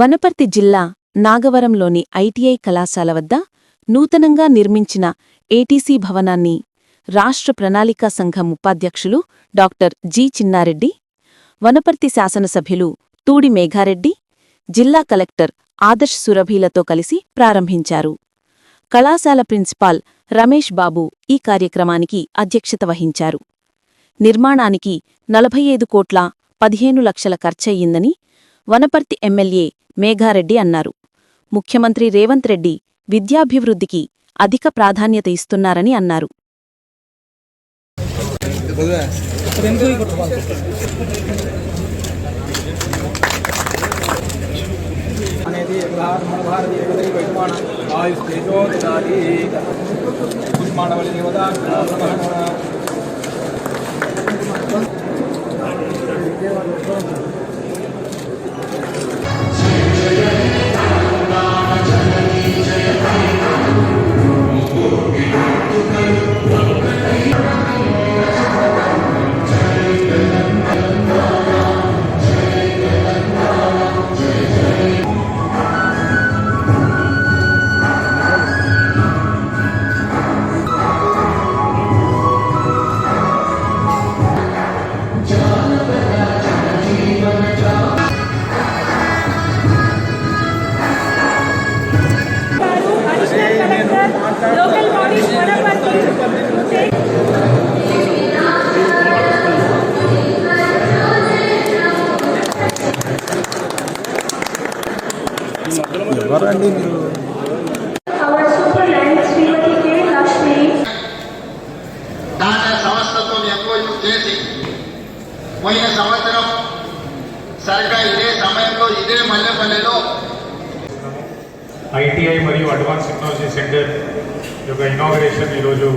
వనపర్తి జిల్లా నాగవరంలోని ఐటీఐ కళాశాల వద్ద నూతనంగా నిర్మించిన ఏటీసీ భవనాన్ని రాష్ట్ర ప్రణాళికా సంఘం ఉపాధ్యక్షులు డాక్టర్ జి చిన్నారెడ్డి వనపర్తి శాసనసభ్యులు తూడి మేఘారెడ్డి జిల్లా కలెక్టర్ ఆదర్శ్ సురభీలతో కలిసి ప్రారంభించారు. కళాశాల ప్రిన్సిపాల్ రమేష్ బాబు ఈ కార్యక్రమానికి అధ్యక్షత వహించారు. నిర్మాణానికి నలభై ఐదు కోట్ల పదిహేను లక్షల ఖర్చయ్యిందని వనపర్తి ఎమ్మెల్యే మేఘారెడ్డి అన్నారు. ముఖ్యమంత్రి రేవంత్ రెడ్డి విద్యాభివృద్ధికి అధిక ప్రాధాన్యత ఇస్తున్నారని అన్నారు. అనేది భారతీయ ఎంఓయూ చేసి పోయిన సంవత్సరం సరిగ్గా ఇదే సమయంలో ఇదే మల్లెపల్లిలో ఐటీఐ మరియు అడ్వాన్స్ టెక్నాలజీ సెంటర్ యొక్క ఇనాగరేషన్ ఈరోజు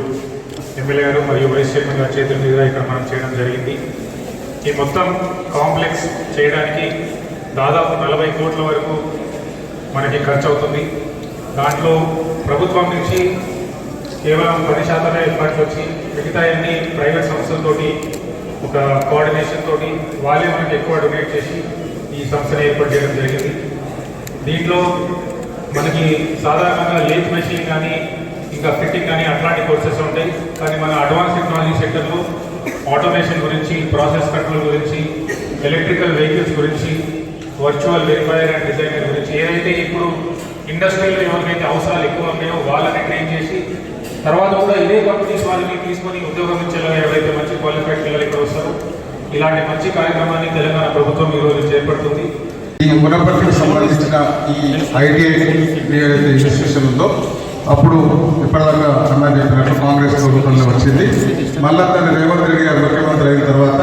ఎమ్మెల్యే గారు మరియు వైస్ చైర్మన్ గారి చేతుల మీదుగా ఇక్కడ మనం చేయడం జరిగింది. ఈ మొత్తం కాంప్లెక్స్ చేయడానికి దాదాపు నలభై కోట్ల వరకు మనకి ఖర్చు అవుతుంది దాంట్లో ప్రభుత్వం నుంచి కేవలం పది శాతమే ఏర్పాట్లు వచ్చి మిగతా అన్ని ప్రైవేట్ సంస్థలతోటి ఒక కోఆర్డినేషన్ తోటి వాళ్ళే మనకి ఎక్కువ డొనేట్ చేసి ఈ సంస్థను ఏర్పాటు చేయడం జరిగింది. దీంట్లో మనకి సాధారణంగా లేత్ మెషిన్ కానీ ఇంకా ఫిట్టింగ్ కానీ అట్లాంటి కోర్సెస్ ఉంటాయి. కానీ మన అడ్వాన్స్ టెక్నాలజీ సెక్టర్లో ఆటోమేషన్ గురించి ప్రాసెస్ కంట్రోల్ గురించి ఎలక్ట్రికల్ వెహికల్స్ గురించి వర్చువల్ వెరిఫైర్ అండ్ డిజైనర్ గురించి ఏ ఇండస్ట్రీలో ఎవరికైతే అవసరాలు ఎక్కువ ఉన్నాయో వాళ్ళని ట్రైన్ చేసి తర్వాత కూడా ఇదే కంపెనీస్ వాళ్ళని తీసుకొని ఉద్యోగం ఇచ్చేలా ఎవరైతే మంచి క్వాలిఫైడ్ పిల్లలు ఇక్కడ వస్తారో ఇలాంటి మంచి కార్యక్రమాన్ని తెలంగాణ ప్రభుత్వం ఈరోజు చేపడుతుంది. ఈ మునపర్తికి సంబంధించిన ఈ ఐటీఐ ఏదైతే ఇన్స్టిట్యూషన్ ఉందో అప్పుడు ఇప్పటిదాకా అన్న చెప్పినట్టు కాంగ్రెస్ ప్రభుత్వంలో వచ్చింది. మళ్ళా దాన్ని రేవంత్ రెడ్డి గారు ముఖ్యమంత్రి అయిన తర్వాత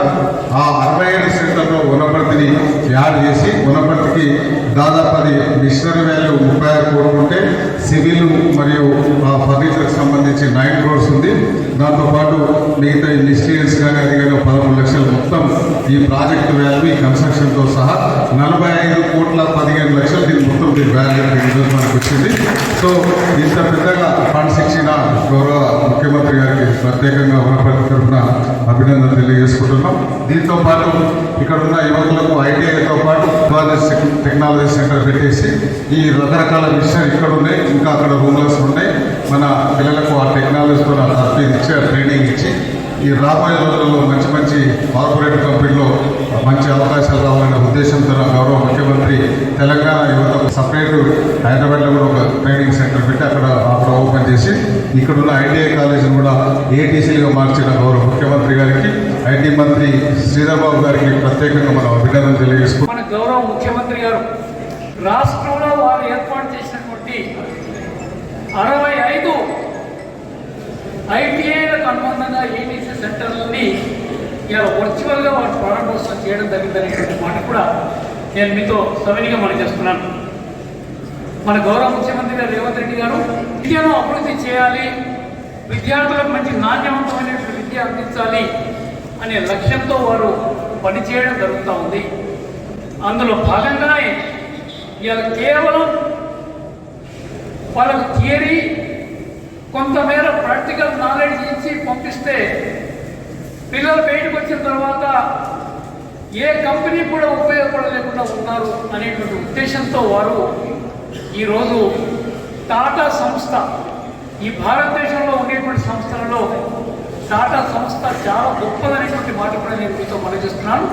ఆ అరవై ఏడు సెంటర్లో వనపర్తిని యాడ్ చేసి వనపర్తికి దాదాపు అది మిషనరీ వాల్యూ ముప్పై ఆరు కోట్లు ఉంటే సివిల్ మరియు ఆ ఫర్నిచర్కి సంబంధించి నైన్ క్రోర్స్ ఉంది. దాంతోపాటు మిగతా ఇండస్ట్రియల్స్ కానీ అది కానీ పదమూడు లక్షలు మొత్తం ఈ ప్రాజెక్టు వాల్యూ ఈ కన్స్ట్రక్షన్తో సహా నలభై ఐదు కోట్ల పదిహేను లక్షలు దీని మొత్తం దీని వాల్యూ ఈరోజు మనకు వచ్చింది. సో ఇంత పెద్దగా ఫండ్స్ ఇచ్చిన గౌరవ ముఖ్యమంత్రి గారికి ప్రత్యేకంగా ఉన్నప్పటి తరఫున అభినందన తెలియజేసుకుంటున్నాం. దీంతో పాటు ఇక్కడ ఉన్న యువకులకు ఐటీఐతో పాటు టెక్నాలజీ సెంటర్ పెట్టేసి ఈ రకరకాల మిషన్ ఇక్కడ ఉన్నాయి. ఇంకా అక్కడ రూమ్లెస్ ఉన్నాయి. మన పిల్లలకు ఆ టెక్నాలజీతో తర్ఫీదు ఇచ్చి ఆ ట్రైనింగ్ ఇచ్చి ఈ రాబోయే రోజుల్లో మంచి మంచి కార్పొరేట్ కంపెనీలో మంచి అవకాశాలు రావాలనే ఉద్దేశంతో గౌరవ ముఖ్యమంత్రి తెలంగాణ యువత సపరేట్ హైదరాబాద్లో కూడా ఒక ట్రైనింగ్ సెంటర్ పెట్టి అక్కడ అక్కడ ఓపెన్ చేసి ఇక్కడున్న ఐటీఐ కాలేజీని కూడా ఏటీసీలుగా మార్చిన గౌరవ ముఖ్యమంత్రి గారికి ఐటీ మంత్రి శ్రీధర్బాబు గారికి ప్రత్యేకంగా మనం అభినందన తెలియజేసుకుంటాం మన గౌరవ ముఖ్యమంత్రి గారు రాష్ట్రంలో వారు ఏర్పాటు చేసినటువంటి అరవై ఐదు ఐటీఐలకు అనుబంధంగా ఏటీసీ సెంటర్లని ఇలా వర్చువల్గా వాటి ప్రారంభోత్సవం చేయడం జరిగిందనేటువంటి మాట కూడా నేను మీతో సవినిగా మనం చేస్తున్నాను. మన గౌరవ ముఖ్యమంత్రి గారు రేవంత్ రెడ్డి గారు విద్యను అభివృద్ధి చేయాలి విద్యార్థులకు మంచి నాణ్యవంతమైనటువంటి విద్య అందించాలి అనే లక్ష్యంతో వారు పనిచేయడం జరుగుతూ ఉంది. అందులో భాగంగానే ఇవాళ కేవలం వాళ్ళకు థియరీ కొంతమేర ప్రాక్టికల్ నాలెడ్జ్ ఇచ్చి పంపిస్తే పిల్లలు బయటకు వచ్చిన తర్వాత ఏ కంపెనీ కూడా ఉపయోగపడలేకుండా ఉన్నారు అనేటువంటి ఉద్దేశంతో వారు ఈరోజు టాటా సంస్థ ఈ భారతదేశంలో ఉండేటువంటి సంస్థలలో టాటా సంస్థ చాలా గొప్పదనేటువంటి మాట కూడా నేను మీతో మనజిస్తున్నాను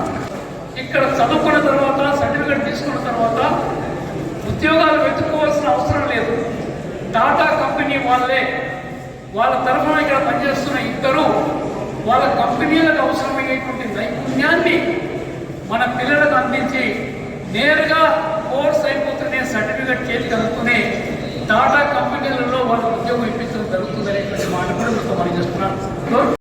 ఇక్కడ చదువుకున్న తర్వాత సర్టిఫికేట్ తీసుకున్న తర్వాత ఉద్యోగాలు వెతుక్కోవాల్సిన అవసరం లేదు. టాటా కంపెనీ వాళ్ళే. వాళ్ళ తరఫున ఇక్కడ పనిచేస్తున్న ఇద్దరు వాళ్ళ కంపెనీలకు అవసరమయ్యేటువంటి నైపుణ్యాన్ని మన పిల్లలకు అందించి నేరుగా కోర్స్ అయిపోతూనే సర్టిఫికేట్ చేతికి అందుకునే టాటా కంపెనీలలో వాళ్ళ ఉద్యోగం ఇప్పించడం జరుగుతుంది అనేటువంటి మాట కూడా మనం చేస్తున్నాను